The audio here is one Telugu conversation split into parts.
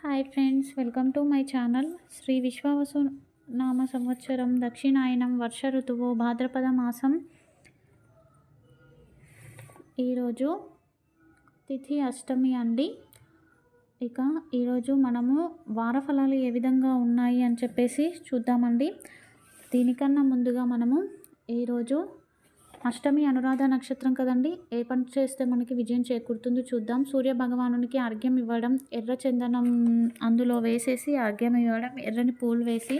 Hi friends welcome to my channel. Shri Vishvavasu నామ సంవత్సరం దక్షిణాయనం వర్ష ఋతువు భాద్రపద మాసం. ఈరోజు తిథి అష్టమి అండి. ఇక ఈరోజు మనము వారఫలాలు ఏ విధంగా ఉన్నాయి అని చెప్పేసి చూద్దామండి. దీనికన్నా ముందుగా మనము ఈరోజు అష్టమి అనురాధ నక్షత్రం కదండి. ఏ పని చేస్తే మనకి విజయం చేకూరుతుందో చూద్దాం. సూర్య భగవానునికి అర్ఘ్యం ఇవ్వడం ఎర్ర చందనం అందులో వేసేసి అర్ఘ్యం ఇవ్వడం ఎర్రని పూలు వేసి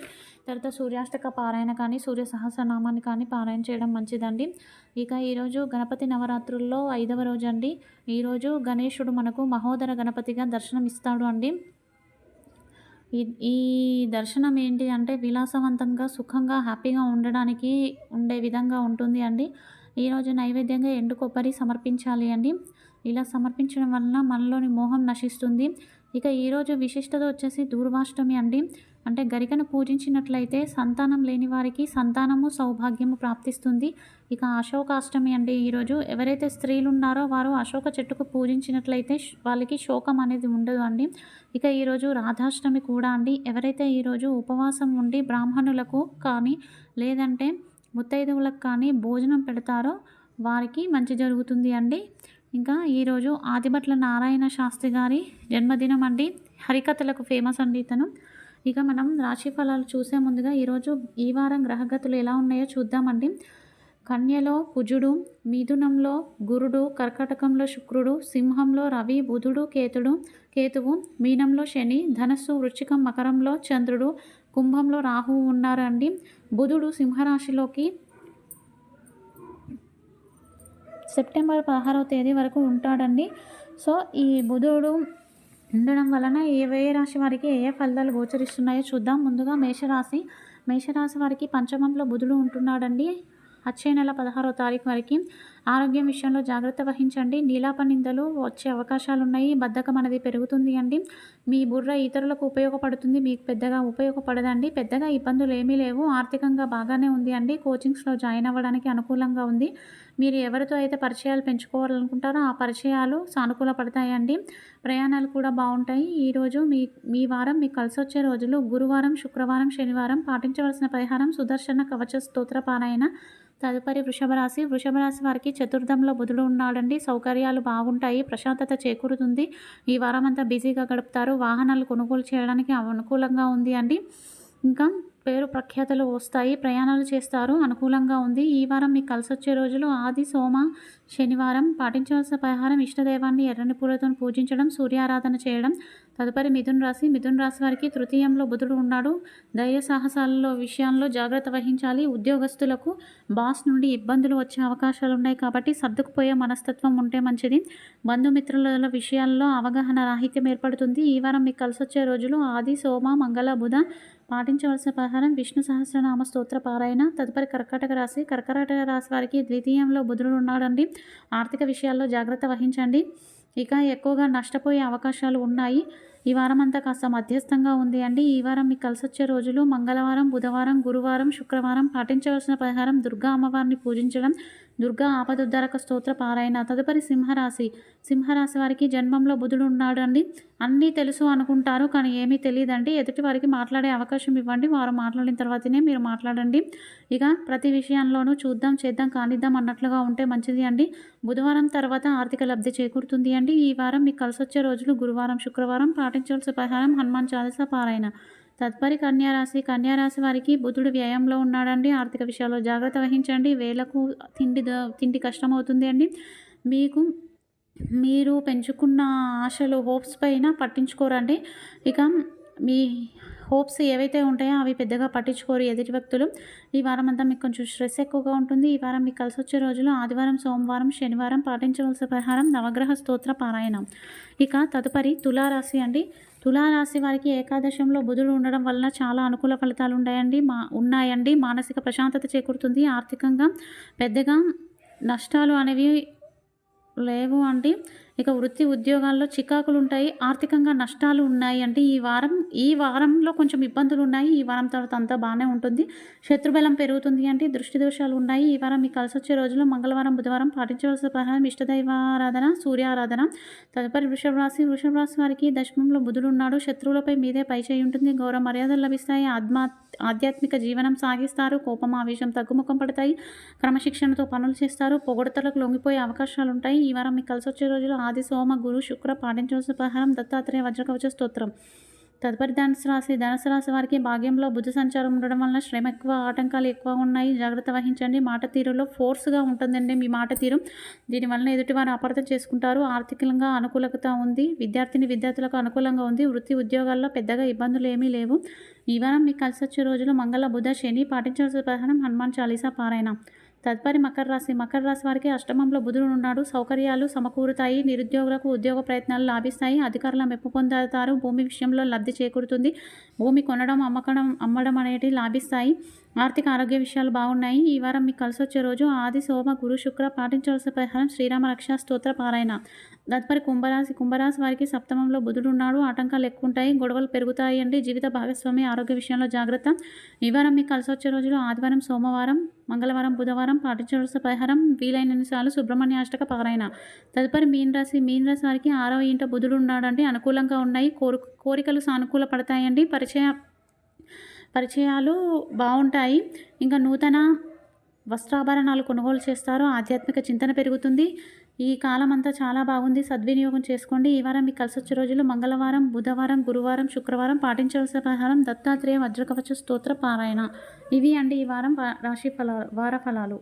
తర్వాత సూర్యాష్టక పారాయణ కానీ సూర్య సహస్రనామాన్ని కానీ పారాయణ చేయడం మంచిదండి. ఇక ఈరోజు గణపతి నవరాత్రుల్లో ఐదవ రోజు అండి ఈరోజు గణేశుడు మనకు మహోదర గణపతిగా దర్శనం ఇస్తాడు అండి. ఈ ఈ దర్శనం ఏంటి అంటే విలాసవంతంగా సుఖంగా హ్యాపీగా ఉండడానికి ఉండే విధంగా ఉంటుంది అండి. ఈరోజు నైవేద్యంగా ఎండు కొబ్బరి సమర్పించాలి అండి. ఇలా సమర్పించడం వలన మనలోని మోహం నశిస్తుంది. ఇక ఈరోజు విశిష్టత వచ్చేసి దూర్వాష్టమి అండి. అంటే గరికను పూజించినట్లయితే సంతానం లేని వారికి సంతానము సౌభాగ్యము ప్రాప్తిస్తుంది. ఇక అశోకాష్టమి అండి. ఈరోజు ఎవరైతే స్త్రీలు ఉన్నారో వారు అశోక చెట్టుకు పూజించినట్లయితే వాళ్ళకి శోకం అనేది ఉండదు అండి. ఇక ఈరోజు రాధాష్టమి కూడా అండి. ఎవరైతే ఈరోజు ఉపవాసం ఉండి బ్రాహ్మణులకు కానీ లేదంటే ముత్తైదువులకు కానీ భోజనం పెడతారో వారికి మంచి జరుగుతుంది అండి. ఇంకా ఈరోజు ఆదిభట్ల నారాయణ శాస్త్రి గారి జన్మదినం అండి. హరికథలకు ఫేమస్ అండి ఇతను. ఇక మనం రాశి ఫలాలు చూసే ముందుగా ఈరోజు ఈ వారం గ్రహగతులు ఎలా ఉన్నాయో చూద్దామండి. కన్యలో కుజుడు మిథునంలో గురుడు కర్కటకంలో శుక్రుడు సింహంలో రవి బుధుడు కేతుడు కేతువు మీనంలో శని ధనస్సు వృశ్చికం మకరంలో చంద్రుడు కుంభంలో రాహువు ఉన్నారండి. బుధుడు సింహరాశిలోకి సెప్టెంబర్ పదహారవ తేదీ వరకు ఉంటాడండి. సో ఈ బుధుడు ఉండడం వలన ఏ ఏ రాశి వారికి ఏ ఏ ఫలితాలు గోచరిస్తున్నాయో చూద్దాం. ముందుగా మేషరాశి. మేషరాశి వారికి పంచమంలో బుధుడు ఉంటున్నాడండి. వచ్చే నెల పదహారో తారీఖు వరకు ఆరోగ్యం విషయంలో జాగ్రత్త వహించండి. నీలాప నిందలు వచ్చే అవకాశాలు ఉన్నాయి బద్ధకం అనేది పెరుగుతుంది అండి. మీ బుర్ర ఇతరులకు ఉపయోగపడుతుంది. మీకు పెద్దగా ఉపయోగపడదండి. పెద్దగా ఇబ్బందులు ఏమీ లేవు. ఆర్థికంగా బాగానే ఉంది అండి. కోచింగ్స్లో జాయిన్ అవ్వడానికి అనుకూలంగా ఉంది. మీరు ఎవరితో అయితే పరిచయాలు పెంచుకోవాలనుకుంటారో ఆ పరిచయాలు సానుకూల పడతాయండి. ప్రయాణాలు కూడా బాగుంటాయి. ఈరోజు మీ మీ వారం మీకు కలిసి వచ్చే రోజులు గురువారం శుక్రవారం శనివారం పాటించవలసిన పరిహారం సుదర్శన కవచ స్తోత్ర పారాయణ తదుపరి వృషభ రాశి వృషభ రాశి వారికి చతుర్థంలో బుధుడు ఉన్నాడండి. సౌకర్యాలు బాగుంటాయి. ప్రశాంతత చేకూరుతుంది. ఈ వారం అంతా బిజీగా గడుపుతారు. వాహనాలు కొనుగోలు చేయడానికి అనుకూలంగా ఉంది అండి. ఇంకా పేరు ప్రఖ్యాతలు వస్తాయి ప్రయాణాలు చేస్తారు. అనుకూలంగా ఉంది. ఈ వారం మీకు కలిసి వచ్చే రోజులు ఆది సోమ శనివారం పాటించవలసిన పరిహారం ఇష్టదైవాన్ని ఎర్రని పూలతో పూజించడం సూర్యారాధన చేయడం. తదుపరి మిథున్ రాశి. మిథున్ రాశి వారికి తృతీయంలో బుధుడు ఉన్నాడు. ధైర్య సాహసాలలో విషయాల్లో జాగ్రత్త వహించాలి. ఉద్యోగస్తులకు బాస్ నుండి ఇబ్బందులు వచ్చే అవకాశాలు ఉన్నాయి కాబట్టి సర్దుకుపోయే మనస్తత్వం ఉంటే మంచిది. బంధుమిత్రుల విషయాల్లో అవగాహన రాహిత్యం ఏర్పడుతుంది. ఈ వారం మీకు కలిసి వచ్చే రోజులు ఆది సోమ మంగళ బుధ పాటించవలసిన పరిహారం విష్ణు సహస్రనామ స్తోత్ర పారాయణ తదుపరి కర్కాటక రాశి కర్కాటక రాశి వారికి ద్వితీయంలో బుధుడు ఉన్నాడండి. ఆర్థిక విషయాల్లో జాగ్రత్త వహించండి. ఇక ఎక్కువగా నష్టపోయే అవకాశాలు ఉన్నాయి. ఈ వారం అంతా కాస్త మధ్యస్థంగా ఉంది అండి. ఈ వారం మీకు కలిసి వచ్చే రోజులు మంగళవారం బుధవారం గురువారం శుక్రవారం పాటించవలసిన పరిహారం దుర్గా అమ్మవారిని పూజించడం దుర్గా ఆపదుద్ధరక స్తోత్ర పారాయణ తదుపరి సింహరాశి. సింహరాశి వారికి జన్మంలో బుధుడు ఉన్నాడు అండి అన్నీ తెలుసు అనుకుంటారు కానీ ఏమీ తెలియదండి. ఎదుటి వారికి మాట్లాడే అవకాశం ఇవ్వండి. వారు మాట్లాడిన తర్వాతనే మీరు మాట్లాడండి. ఇక ప్రతి విషయంలోనూ చూద్దాం చేద్దాం కానిద్దాం అన్నట్లుగా ఉంటే మంచిది అండి. బుధవారం తర్వాత ఆర్థిక లబ్ధి చేకూరుతుంది అండి. ఈ వారం మీకు కలిసొచ్చే రోజులు గురువారం శుక్రవారం పాటించవలసిన పరిహారం హనుమాన్ చాలీసా పారాయణ. తదుపరి కన్యారాశి. కన్యారాశి వారికి బుధుడు వ్యయంలో ఉన్నాడండి. ఆర్థిక విషయాల్లో జాగ్రత్త వహించండి. వేలకు తిండి ద- తిండి కష్టమవుతుంది అండి. మీకు మీరు పెంచుకున్న ఆశలు హోప్స్ పైన పట్టించుకోరండి. ఇక మీ హోప్స్ ఏవైతే ఉంటాయో అవి పెద్దగా పట్టించుకోరు ఎదుటి వ్యక్తులు. ఈ వారం అంతా మీకు కొంచెం స్ట్రెస్ ఎక్కువగా ఉంటుంది. ఈ వారం మీకు కలిసి వచ్చే రోజులు ఆదివారం సోమవారం శనివారం పాటించవలసిన పరిహారం నవగ్రహ స్తోత్ర పారాయణం. ఇక తదుపరి తులారాశి అండి. తులారాశి వారికి ఏకాదశంలో బుధుడు ఉండడం వలన చాలా అనుకూల ఫలితాలు ఉన్నాయండి. మా ఉన్నాయండి. మానసిక ప్రశాంతత చేకూరుతుంది. ఆర్థికంగా పెద్దగా నష్టాలు అనేవి లేవు అండి. ఇక వృత్తి ఉద్యోగాల్లో చికాకులు ఉంటాయి ఆర్థికంగా నష్టాలు ఉన్నాయి అంటే ఈ వారం ఈ వారంలో కొంచెం ఇబ్బందులు ఉన్నాయి. ఈ వారం తర్వాత అంతా బాగానే ఉంటుంది. శత్రుబలం పెరుగుతుంది అంటే దృష్టి దోషాలు ఉన్నాయి. ఈ వారం మీకు కలిసి వచ్చే రోజుల్లో మంగళవారం బుధవారం పాటించవలసిన ప్రహారం ఇష్టదైవారాధన సూర్యారాధన తదుపరి వృషభ రాశి వృషభ రాశి వారికి దశమంలో బుధుడు ఉన్నాడు శత్రువులపై మీదే పై చేయి ఉంటుంది. గౌరవ మర్యాదలు లభిస్తాయి. ఆత్మా ఆధ్యాత్మిక జీవనం సాగిస్తారు. కోపం ఆవేశం తగ్గుముఖం పడతాయి. క్రమశిక్షణతో పనులు చేస్తారు. పొగడతలకు లొంగిపోయే అవకాశాలు ఉంటాయి ఈ వారం మీకు కలిసి వచ్చే రోజులు ఆది సోమ గురు శుక్ర పాటించవలసిన ప్రహారం దత్తాత్రేయ వజ్రకవచ స్తోత్రం. తదుపరి ధనుసు రాశి ధనుసు రాశి వారికి భాగ్యంలో బుద్ధి సంచారం ఉండడం వలన శ్రమ ఎక్కువ ఆటంకాలు ఎక్కువ ఉన్నాయి. జాగ్రత్త వహించండి. మాట తీరులో ఫోర్స్గా ఉంటుందండి మీ మాట తీరు. దీనివల్ల ఎదుటివారు అపార్థం చేసుకుంటారు. ఆర్థికంగా అనుకూలత ఉంది. విద్యార్థిని విద్యార్థులకు అనుకూలంగా ఉంది. వృత్తి ఉద్యోగాల్లో పెద్దగా ఇబ్బందులు ఏమీ లేవు. ఈ వారం మీకు కలిసి వచ్చే రోజులు మంగళ బుధ శని పాటించాల్సిన ప్రధానం హనుమాన్ చాలీసా పారాయణ. తదుపరి మకర రాశి. మకర రాశి వారికి అష్టమంలో బుధుడు ఉన్నాడు. సౌకర్యాలు సమకూరుతాయి. నిరుద్యోగులకు ఉద్యోగ ప్రయత్నాలు లాభిస్తాయి. అధికారుల మెప్పు పొందుతారు. భూమి విషయంలో లబ్ధి చేకూరుతుంది. భూమి కొనడం అమ్మకడం అమ్మడం అనేటివి లాభిస్తాయి. ఆర్థిక ఆరోగ్య విషయాలు బాగున్నాయి. ఈ వారం మీకు కలిసి వచ్చే రోజు ఆది సోమ గురు శుక్ర పాటించవలసిన పరిహారం శ్రీరామ రక్షా స్తోత్ర పారాయణ. తదుపరి కుంభరాశి. కుంభరాశి వారికి సప్తమంలో బుధుడు ఉన్నాడు. ఆటంకాలు ఎక్కువ ఉంటాయి. గొడవలు పెరుగుతాయి అండి జీవిత భాగస్వామి ఆరోగ్య విషయంలో జాగ్రత్త. ఈ వారం మీకు కలిసి వచ్చే రోజులు ఆదివారం సోమవారం. మంగళవారం బుధవారం పాటించవలసిన పరిహారం వీలైనన్నిసార్లు సుబ్రహ్మణ్య అష్టక పారాయణ. తదుపరి మీనరాశి మీనరాశి వారికి ఆరవ ఇంట బుధుడు ఉన్నాడండి అనుకూలంగా ఉన్నాయి. కోరు కోరికలు సానుకూల పడతాయండి. పరిచయ పరిచయాలు బాగుంటాయి. ఇంకా నూతన వస్త్రాభరణాలు కొనుగోలు చేస్తారు. ఆధ్యాత్మిక చింతన పెరుగుతుంది. ఈ కాలం అంతా చాలా బాగుంది. సద్వినియోగం చేసుకోండి. ఈ వారం మీకు కలిసొచ్చే రోజులు మంగళవారం బుధవారం గురువారం శుక్రవారం పాటించవలసిన ప్రహారం దత్తాత్రేయ వజ్రకవచ స్తోత్ర పారాయణ. ఇవి అండి ఈ వారం రాశి ఫలాలు వార ఫలాలు.